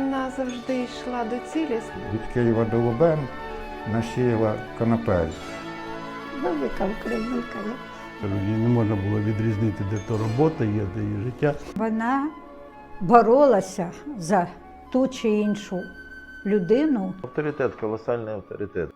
вона завжди йшла до цілі. Від Києва до Лубен насіяла конопель. Велика українка. Її не можна було відрізнити, де то робота є, де її життя. Вона боролася за ту чи іншу людину. Авторитет, колосальний авторитет.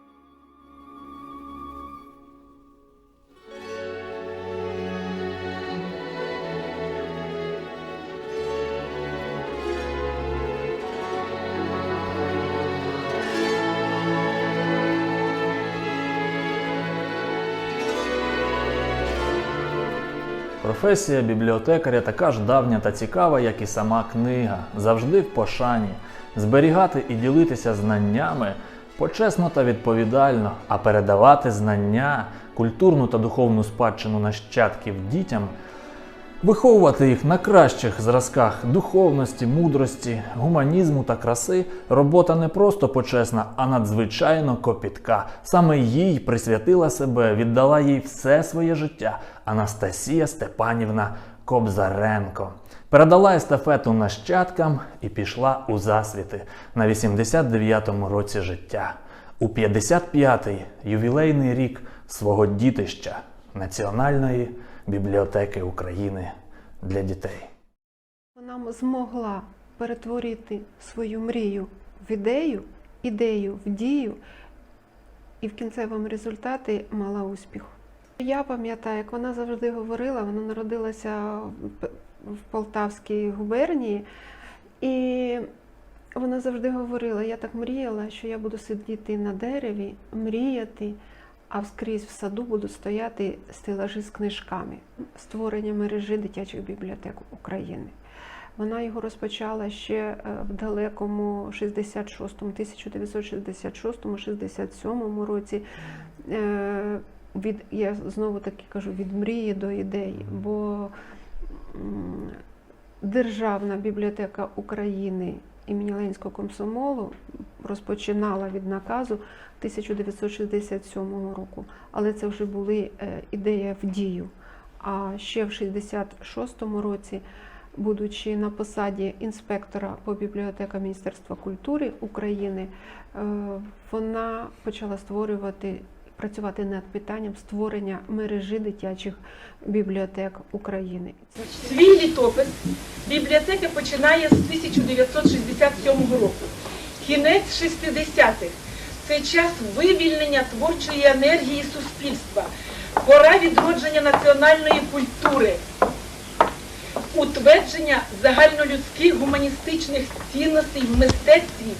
Професія бібліотекаря така ж давня та цікава, як і сама книга, завжди в пошані. Зберігати і ділитися знаннями почесно та відповідально, а передавати знання, культурну та духовну спадщину нащадків дітям, виховувати їх на кращих зразках духовності, мудрості, гуманізму та краси робота не просто почесна, а надзвичайно копітка. Саме їй присвятила себе, віддала їй все своє життя Анастасія Степанівна Кобзаренко. Передала естафету нащадкам і пішла у засвіти на 89-му році життя. У 55-й ювілейний рік свого дітища Національної бібліотеки України для дітей. Вона змогла перетворити свою мрію в ідею, ідею в дію, і в кінцевому результаті мала успіх. Я пам'ятаю, як вона завжди говорила, вона народилася в Полтавській губернії, і вона завжди говорила: я так мріяла, що я буду сидіти на дереві, мріяти, а вскрізь в саду будуть стояти стелажі з книжками, створення мережі дитячих бібліотек України. Вона його розпочала ще е, в далекому 66-му, 1966-67 році. Е, Від, я знову таки кажу, від мрії до ідеї, бо Державна бібліотека України імені Ленського комсомолу розпочинала від наказу 1967 року, але це вже були е, ідея в дію. А ще в 66-му році, будучи на посаді інспектора по бібліотекам Міністерства культури України, е, вона почала створювати. Працювати над питанням створення мережі дитячих бібліотек України. Свій літопис бібліотека починає з 1967 року. Кінець 60-х це час вивільнення творчої енергії суспільства, пора відродження національної культури, утвердження загальнолюдських гуманістичних цінностей в мистецтві,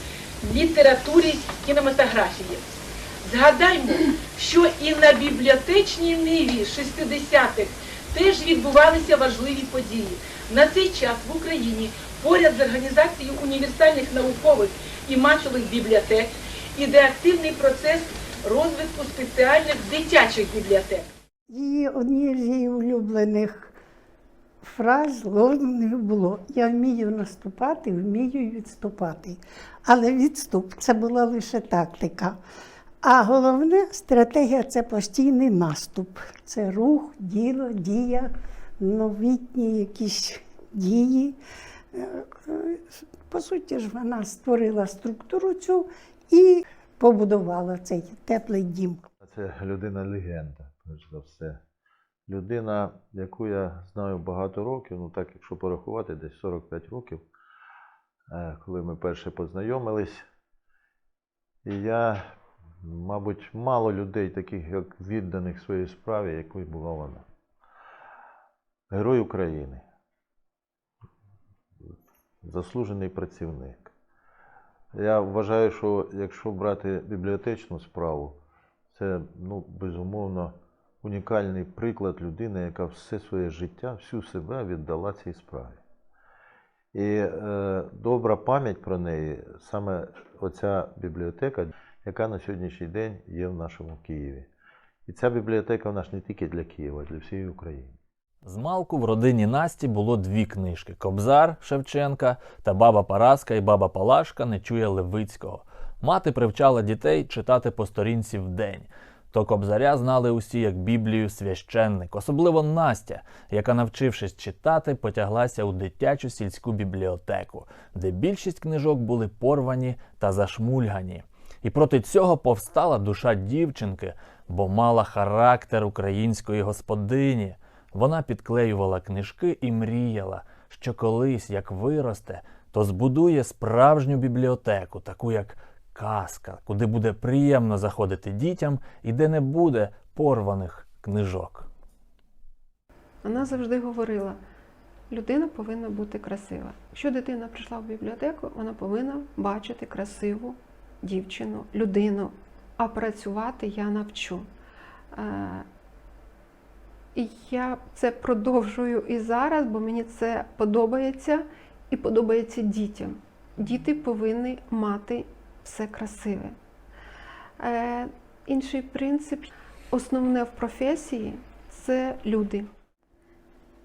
літературі, кінематографії. Згадаймо, що і на бібліотечній ниві 60-х теж відбувалися важливі події. На цей час в Україні поряд з організацією універсальних наукових і масових бібліотек іде активний процес розвитку спеціальних дитячих бібліотек. Її однією з її улюблених фраз, лозунгів було Я вмію наступати, вмію відступати. Але відступ це була лише тактика. А головне стратегія це постійний наступ. Це рух, діло, дія, новітні якісь дії. Е, По суті ж, вона створила структуру цю і побудувала цей теплий дім. Це людина-легенда, перш за все. Людина, яку я знаю багато років, ну так, якщо порахувати, десь 45 років, е, коли ми перше познайомились. І я, мабуть, мало людей, таких як відданих своїй справі, якою була вона. Герой України. Заслужений працівник. Я вважаю, що якщо брати бібліотечну справу, це ну, безумовно унікальний приклад людини, яка все своє життя, всю себе віддала цій справі. І е, добра пам'ять про неї саме оця бібліотека, яка на сьогоднішній день є в нашому Києві. І ця бібліотека вона ж не тільки для Києва, а для всієї України. Змалку в родині Насті було дві книжки: Кобзар Шевченка та Баба Параска і Баба Палашка не чує Левицького. Мати привчала дітей читати по сторінці в день. то Кобзаря знали усі як Біблію священник, особливо Настя, яка, навчившись читати, потяглася у дитячу сільську бібліотеку, де більшість книжок були порвані та зашмульгані. І проти цього повстала душа дівчинки, бо мала характер української господині. Вона підклеювала книжки і мріяла, що колись, як виросте, то збудує справжню бібліотеку, таку як казка, куди буде приємно заходити дітям і де не буде порваних книжок. Вона завжди говорила: людина повинна бути красива. Якщо дитина прийшла в бібліотеку, вона повинна бачити красиву дівчину, людину. А працювати я навчу. Е, І я це продовжую і зараз, бо мені це подобається і подобається дітям. Діти повинні мати все красиве. Е, Інший принцип, основне в професії це люди.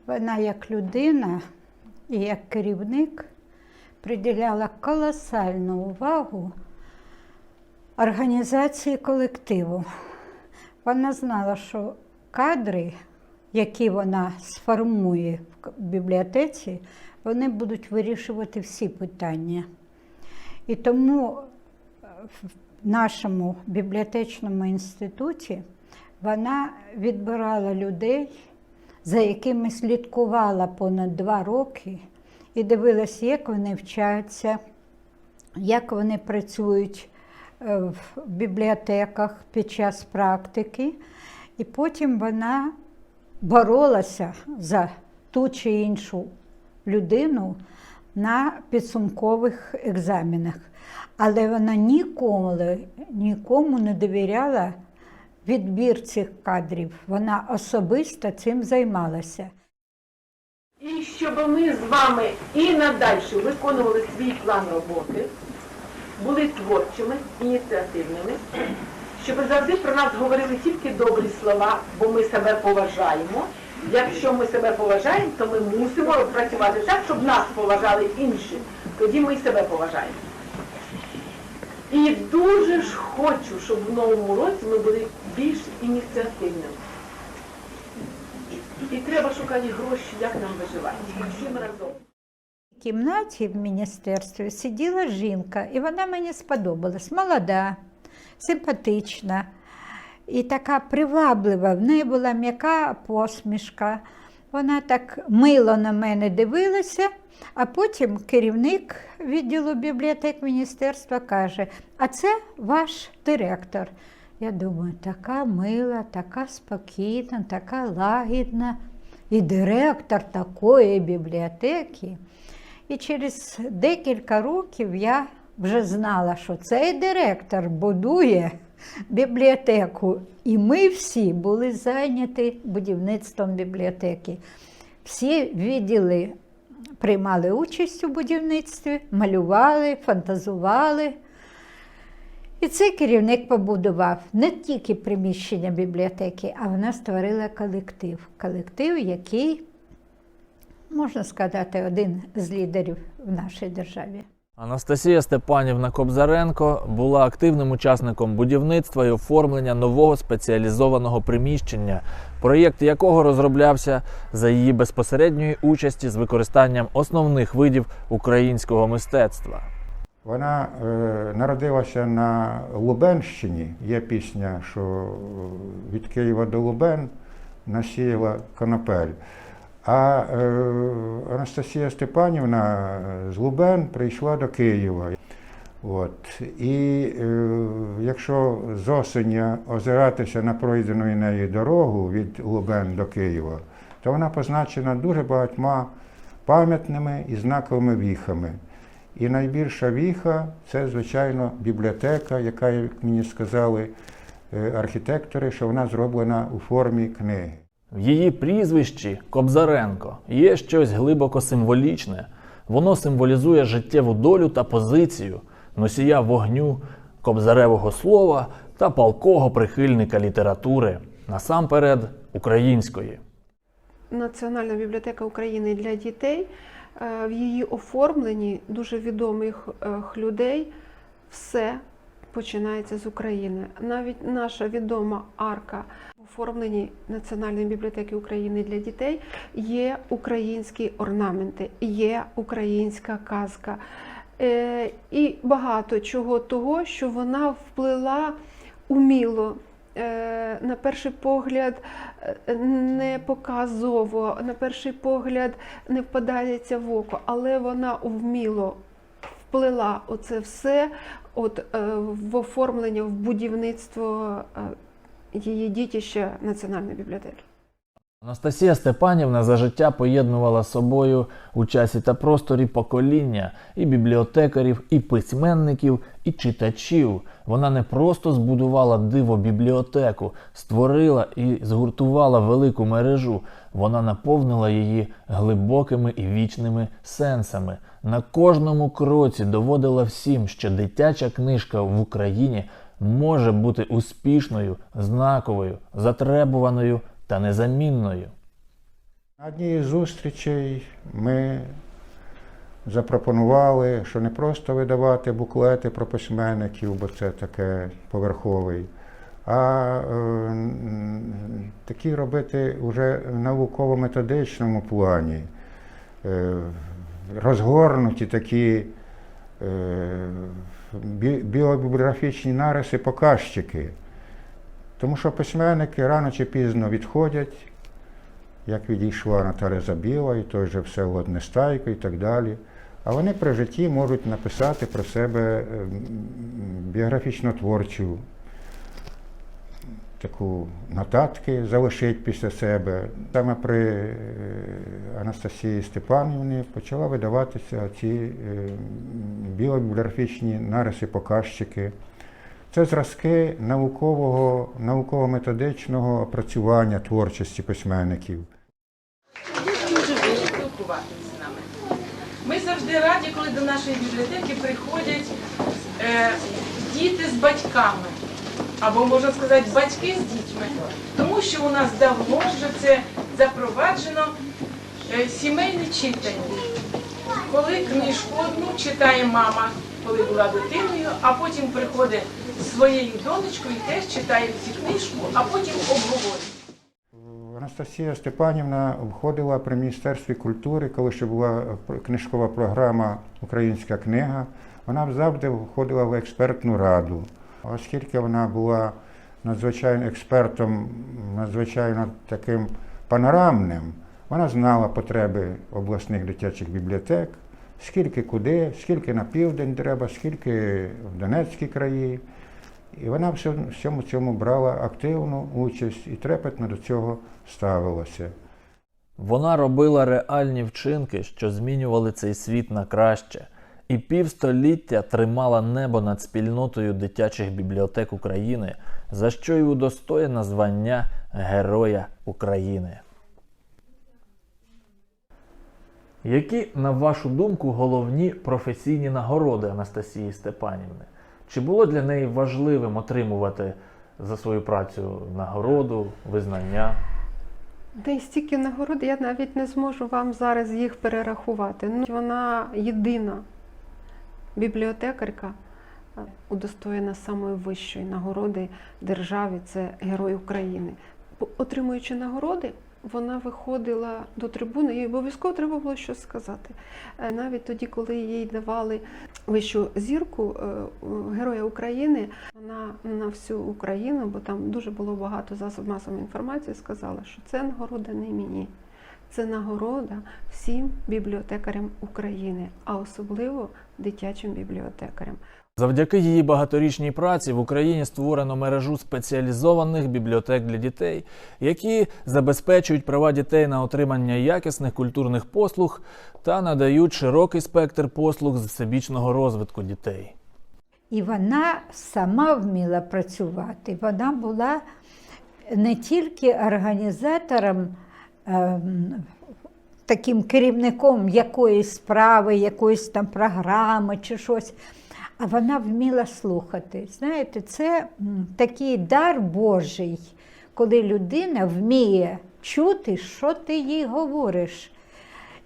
Вона як людина і як керівник приділяла колосальну увагу організації колективу. Вона знала, що кадри, які вона сформує в бібліотеці, вони будуть вирішувати всі питання. І тому е, в нашому бібліотечному інституті вона відбирала людей, за якими слідкувала понад два роки, і дивилась, як вони вчаться, як вони працюють в бібліотеках під час практики. І потім вона боролася за ту чи іншу людину на підсумкових екзаменах. Але вона ніколи нікому не довіряла відбір цих кадрів. Вона особисто цим займалася. І щоб ми з вами і надалі виконували свій план роботи, були творчими, ініціативними, щоб завжди про нас говорили тільки добрі слова, бо ми себе поважаємо. Якщо ми себе поважаємо, то ми мусимо працювати так, щоб нас поважали інші. Тоді ми себе поважаємо. І дуже ж хочу, щоб в новому році ми були більш ініціативними. І треба шукати гроші, як нам виживати. Всім разом. Кімнаті в міністерстві сиділа жінка, і вона мені сподобалась. Молода, симпатична і така приваблива. В неї була м'яка посмішка. Вона так мило на мене дивилася, а потім керівник відділу бібліотек міністерства каже: А це ваш директор. Я думаю, така мила, така спокійна, така лагідна. І директор такої бібліотеки. І через декілька років я вже знала, що цей директор будує бібліотеку. І ми всі були зайняті будівництвом бібліотеки. Всі відділи приймали участь у будівництві, малювали, фантазували. І цей керівник побудував не тільки приміщення бібліотеки, а вона створила колектив. Колектив, який, можна сказати, один з лідерів в нашій державі. Анастасія Степанівна Кобзаренко була активним учасником будівництва і оформлення нового спеціалізованого приміщення, проєкт якого розроблявся за її безпосередньої участі з використанням основних видів українського мистецтва. Вона е, народилася на Лубенщині. Є пісня, що від Києва до Лубен насіяла конопель. А е, Анастасія Степанівна з Лубен прийшла до Києва. От. І е, якщо з осені озиратися на пройдену нею дорогу від Лубен до Києва, то вона позначена дуже багатьма пам'ятними і знаковими віхами. І найбільша віха це, звичайно, бібліотека, яка, як мені сказали е, архітектори, що вона зроблена у формі книги. В її прізвищі Кобзаренко є щось глибоко символічне. Воно символізує життєву долю та позицію носія вогню, кобзаревого слова та палкого прихильника літератури, насамперед української. Національна бібліотека України для дітей е, в її оформленні дуже відомих е, людей все починається з України. Навіть наша відома арка в оформленні Національної бібліотеки України для дітей є українські орнаменти, є українська казка. Е, і багато чого того, що вона вплила уміло. е, На перший погляд е, не показово, на перший погляд не впадається в око, але вона вміло вплила оце все от, е, в оформлення, в будівництво е, її дітища Національної бібліотеки. Анастасія Степанівна за життя поєднувала з собою у часі та просторі покоління і бібліотекарів, і письменників, і читачів. Вона не просто збудувала диво бібліотеку, створила і згуртувала велику мережу. Вона наповнила її глибокими і вічними сенсами. На кожному кроці доводила всім, що дитяча книжка в Україні може бути успішною, знаковою, затребуваною та незамінною. На одній із зустрічей ми запропонували, що не просто видавати буклети про письменників, бо це таке поверховий, а е, такі робити вже в науково-методичному плані, е, розгорнуті такі е, бі- біобіографічні нариси, показчики. Тому що письменники рано чи пізно відходять, як відійшла Наталя Забіла, і той же Всеволод Нестайко і так далі. А вони при житті можуть написати про себе ем, біографічно-творчу таку нотатки, залишить після себе. Саме при е, Анастасії Степанівні почала видаватися ці е, біобіографічні нариси, показчики. Це зразки наукового, науково-методичного опрацювання творчості письменників. Ми завжди раді, коли до нашої бібліотеки приходять е, діти з батьками, або можна сказати, батьки з дітьми. Тому що у нас давно вже це запроваджено е, сімейне читання. Коли книжку одну читає мама, коли була дитиною, а потім приходить зі своєю донечкою і теж читає цю книжку, а потім обговорює. Анастасія Степанівна входила при Міністерстві культури, коли ще була книжкова програма Українська книга. Вона завжди входила в експертну раду. Оскільки вона була надзвичайно експертом, надзвичайно таким панорамним, вона знала потреби обласних дитячих бібліотек, скільки куди, скільки на південь треба, скільки в Донецькій краї. І вона всьому цьому брала активну участь і трепетно до цього ставилася. Вона робила реальні вчинки, що змінювали цей світ на краще, і півстоліття тримала небо над спільнотою дитячих бібліотек України, за що й удостоєна звання Героя України. Які, на вашу думку, головні професійні нагороди Анастасії Степанівни? Чи було для неї важливим отримувати за свою працю нагороду, визнання? Де стільки нагород, я навіть не зможу вам зараз їх перерахувати. Ну, вона єдина бібліотекарка, е, удостоєна самої вищої нагороди державі це Герой України. Отримуючи нагороди, вона виходила до трибуни, і обов'язково треба було щось сказати. Е, Навіть тоді, коли їй давали вищу зірку е, Героя України, вона на всю Україну, бо там дуже було багато засобів масової інформації, сказала, що це нагорода не мені. Це нагорода всім бібліотекарям України, а особливо дитячим бібліотекарям. Завдяки її багаторічній праці в Україні створено мережу спеціалізованих бібліотек для дітей, які забезпечують права дітей на отримання якісних культурних послуг та надають широкий спектр послуг з всебічного розвитку дітей. І вона сама вміла працювати. Вона була не тільки організатором, таким керівником якоїсь справи, якоїсь там програми чи щось, а вона вміла слухати. Знаєте, це такий дар Божий, коли людина вміє чути, що ти їй говориш.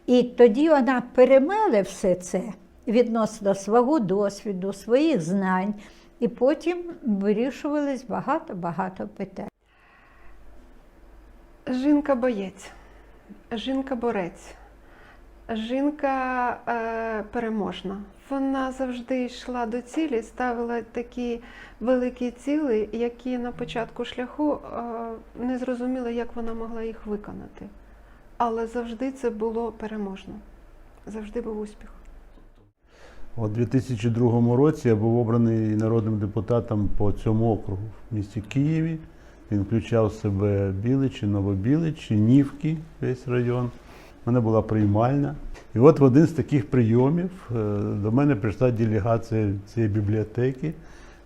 І тоді вона перемеле все це відносно свого досвіду, своїх знань І потім вирішувались багато-багато питань. Жінка боєць, жінка е, переможна. Вона завжди йшла до цілі, ставила такі великі цілі, які на початку шляху е, не зрозуміла, як вона могла їх виконати. Але завжди це було переможно. Завжди був успіх. У 2002 році я був обраний народним депутатом по цьому округу в місті Києві. Він включав в себе Біличі, Новобіличі, Нівки, весь район. У мене була приймальна. І от в один з таких прийомів е, до мене прийшла делегація цієї бібліотеки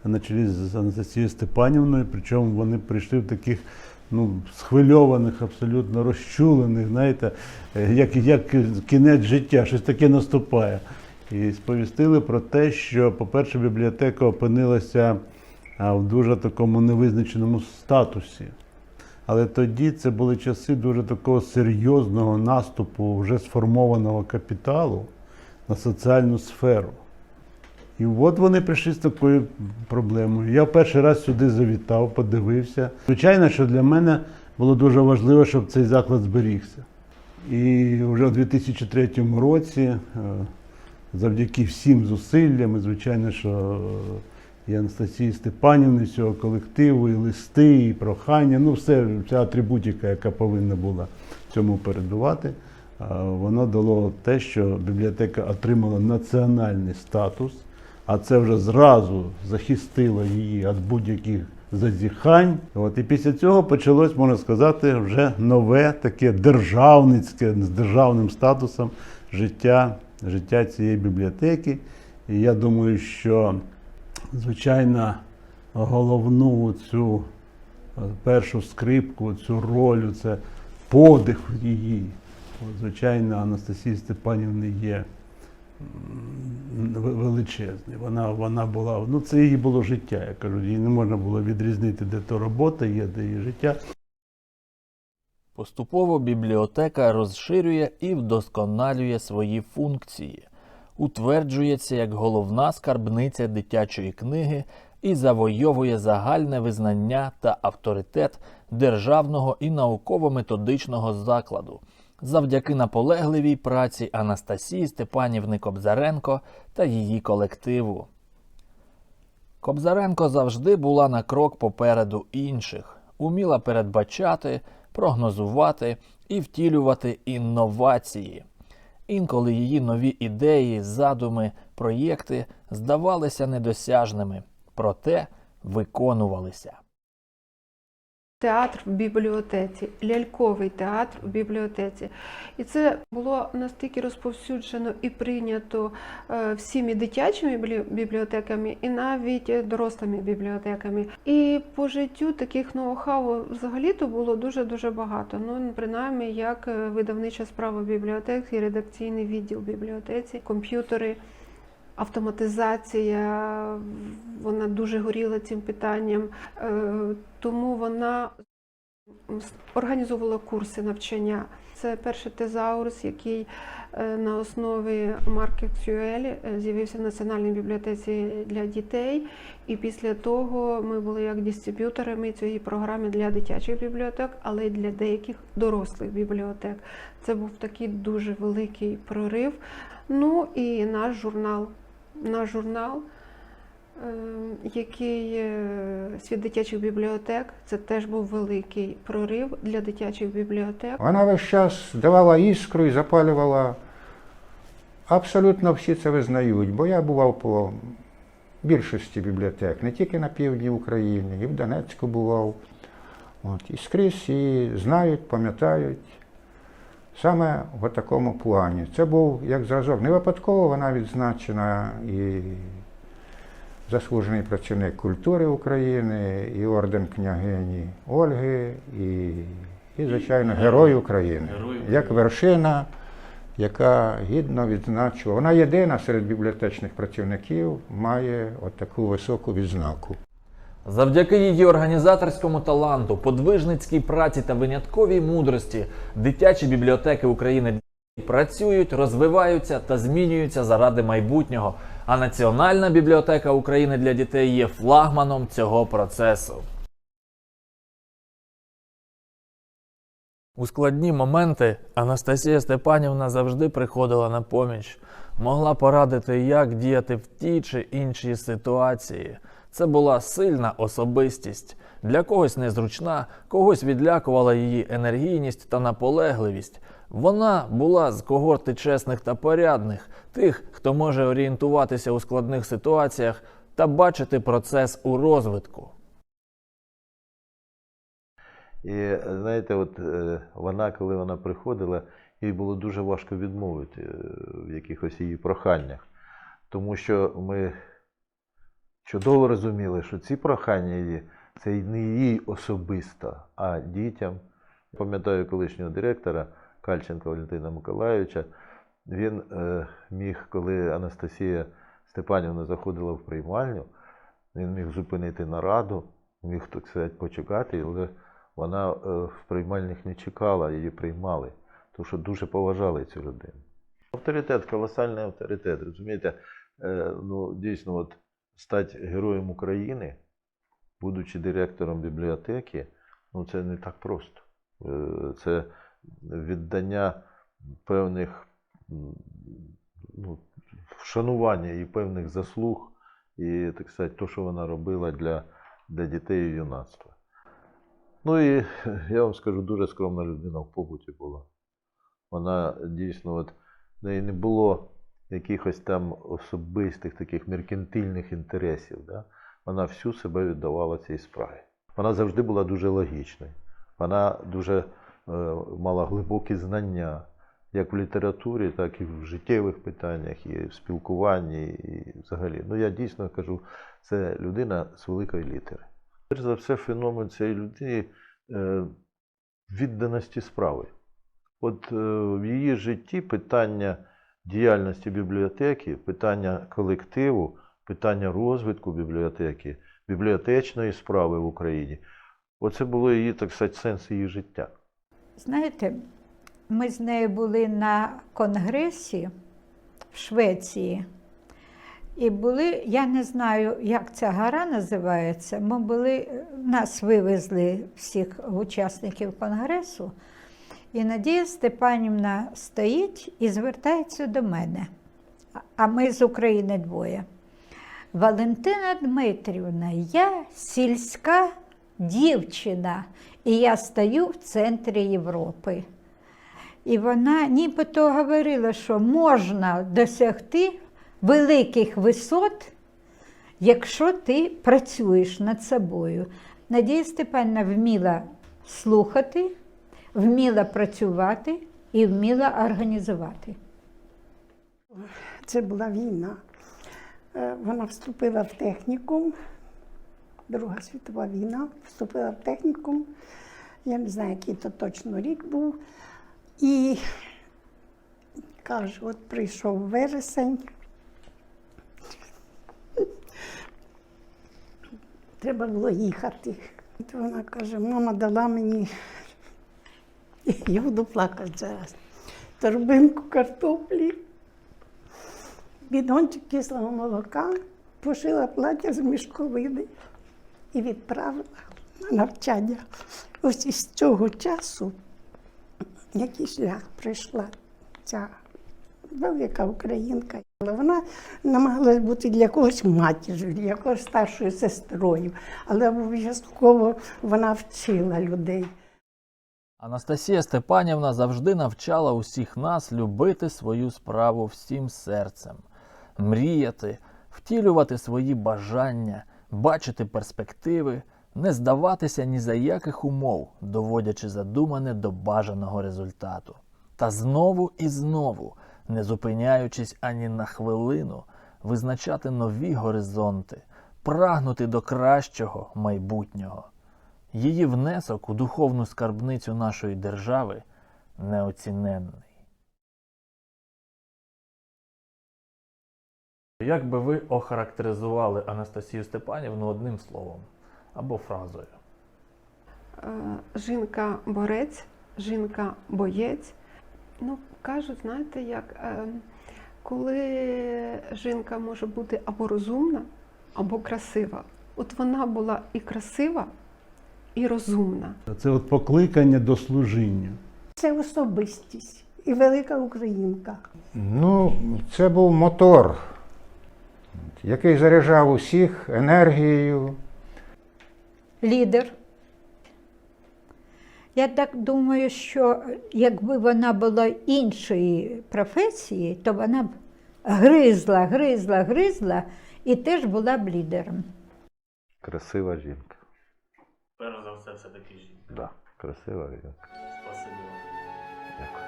на чолі з Анастасією Степанівною. Причому вони прийшли в таких ну, схвильованих, абсолютно розчулених, знаєте, е, як, як кінець життя, щось таке наступає. І сповістили про те, що, по-перше, бібліотека опинилася а, в дуже такому невизначеному статусі. Але тоді це були часи дуже такого серйозного наступу вже сформованого капіталу на соціальну сферу. І от вони прийшли з такою проблемою. Я перший раз сюди завітав, подивився. Звичайно, що для мене було дуже важливо, щоб цей заклад зберігся. І вже у 2003 році, е, завдяки всім зусиллям, і звичайно, що і Анастасії Степанівни, всього колективу, і листи, і прохання, ну все, вся атрибутика, яка повинна була цьому передувати, воно дало те, що бібліотека отримала національний статус, а це вже зразу захистило її від будь-яких зазіхань. От, і після цього почалось, можна сказати, вже нове таке державницьке з державним статусом життя, життя цієї бібліотеки. І я думаю, що звичайно головну цю е, першу скрипку, цю роль, це подих її. Звичайно, Анастасії Степанівни є величезний. Вона, вона була, ну це її було життя. Я кажу, її не можна було відрізнити, де то робота є, де її життя. Поступово бібліотека розширює і вдосконалює свої функції, утверджується як головна скарбниця дитячої книги і завойовує загальне визнання та авторитет державного і науково-методичного закладу завдяки наполегливій праці Анастасії Степанівни Кобзаренко та її колективу. Кобзаренко завжди була на крок попереду інших, уміла передбачати, прогнозувати і втілювати інновації. Інколи її нові ідеї, задуми, проєкти здавалися недосяжними, проте виконувалися. Театр в бібліотеці, ляльковий театр у бібліотеці. І це було настільки розповсюджено і прийнято е, всіми дитячими біблі- бібліотеками, і навіть дорослими бібліотеками. І по життю таких ноу-хау взагалі-то було дуже-дуже багато. Ну, принаймні, як е, видавнича справа бібліотек і редакційний відділ бібліотеці, комп'ютери. Автоматизація, вона дуже горіла цим питанням, Е, тому вона організовувала курси навчання. Це перший тезаурус, який е, на основі Маркет-Сюелі з'явився в Національній бібліотеці для дітей. І після того ми були як дистриб'юторами цієї програми для дитячих бібліотек, але й для деяких дорослих бібліотек. Це був такий дуже великий прорив. Ну і наш журнал. Наш журнал е, який е, світ дитячих бібліотек, це теж був великий прорив для дитячих бібліотек. Вона весь час давала іскру і запалювала. Абсолютно всі це визнають, бо я бував по більшості бібліотек, не тільки на півдні України, і в Донецьку бував. От, і скрізь її знають, пам'ятають. Саме в такому плані. Це був як зразок. Не випадково вона відзначена і заслужений працівник культури України, і орден княгині Ольги, і, і звичайно, Герой України. Як вершина, яка гідно відзначила. Вона єдина серед бібліотечних працівників має от таку високу відзнаку. Завдяки її організаторському таланту, подвижницькій праці та винятковій мудрості дитячі бібліотеки України працюють, розвиваються та змінюються заради майбутнього. А Національна бібліотека України для дітей є флагманом цього процесу. У складні моменти Анастасія Степанівна завжди приходила на поміч, могла порадити, як діяти в тій чи іншій ситуації. Це була сильна особистість. Для когось незручна, когось відлякувала її енергійність та наполегливість. Вона була з когорти чесних та порядних, тих, хто може орієнтуватися у складних ситуаціях та бачити процес у розвитку. І знаєте, от е, вона, коли вона приходила, їй було дуже важко відмовити е, в якихось її проханнях. Тому що ми чудово розуміли, що ці прохання її це не їй особисто, а дітям. Пам'ятаю колишнього директора Кальченка Валентина Миколайовича. Він е, міг, коли Анастасія Степанівна заходила в приймальню, він міг зупинити нараду, міг так сказати, почекати, але вона е, в приймальних не чекала, її приймали, тому що дуже поважали цю людину. Авторитет, колосальний авторитет. Розумієте, е, ну, дійсно, от стати героєм України, будучи директором бібліотеки, ну це не так просто. Е, Це віддання певних ну, вшанування і певних заслуг, і так сказати, то, що вона робила для, для дітей і юнацтва. Ну і я вам скажу, дуже скромна людина в побуті була. Вона дійсно, от, в неї не було якихось там особистих таких меркантильних інтересів. Да? Вона всю себе віддавала цій справі. Вона завжди була дуже логічною. Вона дуже е, мала глибокі знання, як в літературі, так і в життєвих питаннях, і в спілкуванні, і взагалі. Ну, я дійсно кажу, це людина з великої літери. Перш за все, феномен цієї людини е, відданості справи. От е, в її житті питання діяльності бібліотеки, питання колективу, питання розвитку бібліотеки, бібліотечної справи в Україні. Оце було її, так сказати, сенс її життя. Знаєте, ми з нею були на конгресі в Швеції. І були, я не знаю, як ця гора називається. Ми були, нас вивезли всіх учасників конгресу. І Надія Степанівна стоїть і звертається до мене. А- ми з України двоє. Валентина Дмитрівна, я сільська дівчина, і я стою в центрі Європи. І вона нібито говорила, що можна досягти великих висот, якщо ти працюєш над собою. Надія Степанівна вміла слухати, вміла працювати і вміла організувати. Це була війна. Е, Вона вступила в технікум, Друга світова війна, вступила в технікум. Я не знаю, який то точно рік був. І каже, от прийшов вересень. Треба було їхати. От вона каже, мама дала мені, я буду плакати зараз, торбинку картоплі бідончик кислого молока, пошила плаття з мішковини і відправила на навчання. Ось із цього часу, який шлях пройшла ця велика українка. Але вона намагалась бути для когось матір'ю, для когось старшою сестрою, але обов'язково вона вчила людей. Анастасія Степанівна завжди навчала усіх нас любити свою справу всім серцем, мріяти, втілювати свої бажання, бачити перспективи, не здаватися ні за яких умов, доводячи задумане до бажаного результату. Та знову і знову, не зупиняючись ані на хвилину, визначати нові горизонти, прагнути до кращого майбутнього. Її внесок у духовну скарбницю нашої держави неоціненний. Як би ви охарактеризували Анастасію Степанівну одним словом або фразою? Е, Жінка-борець, жінка-боєць, Ну, кажуть, знаєте, як е, коли жінка може бути або розумна, або красива. От вона була і красива, і розумна. Це от покликання до служіння. Це особистість і велика українка. Ну, це був мотор, який заряджав усіх енергією. лідер. Я так думаю, що якби вона була іншої професії, то вона б гризла, гризла, гризла і теж була б лідером. Красива жінка. Перш за все, все таки жінка. Да, красива жінка. Спасибі вам. Дякую.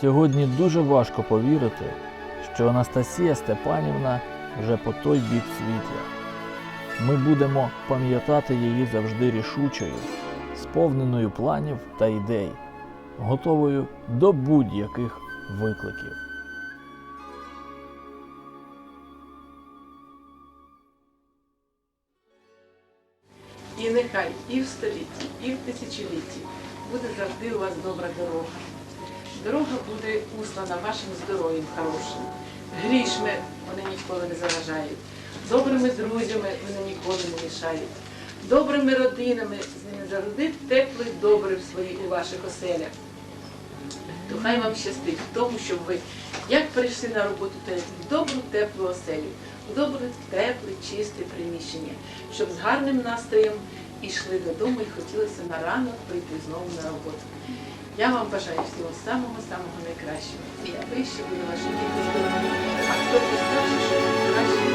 Сьогодні дуже важко повірити, що Анастасія Степанівна вже по той бік світла. Ми будемо пам'ятати її завжди рішучою, сповненою планів та ідей, готовою до будь-яких викликів. І нехай і в столітті, і в тисячолітті буде завжди у вас добра дорога. Дорога буде услана вашим здоров'ям хорошим. Грішми вони ніколи не заважають. Добрими друзями вони ніколи не мішають. Добрими родинами з ними завжди тепло і добре в свої у ваших оселях. То хай вам щастить в тому, щоб ви як прийшли на роботу, то в добру теплу оселю, добре, тепле, чисте приміщення, щоб з гарним настроєм йшли додому і хотілося на ранок прийти знову на роботу. Я вам бажаю всього самого-самого найкращого. І я ще буду ваші діти здорові, а хто постарше, щоб краще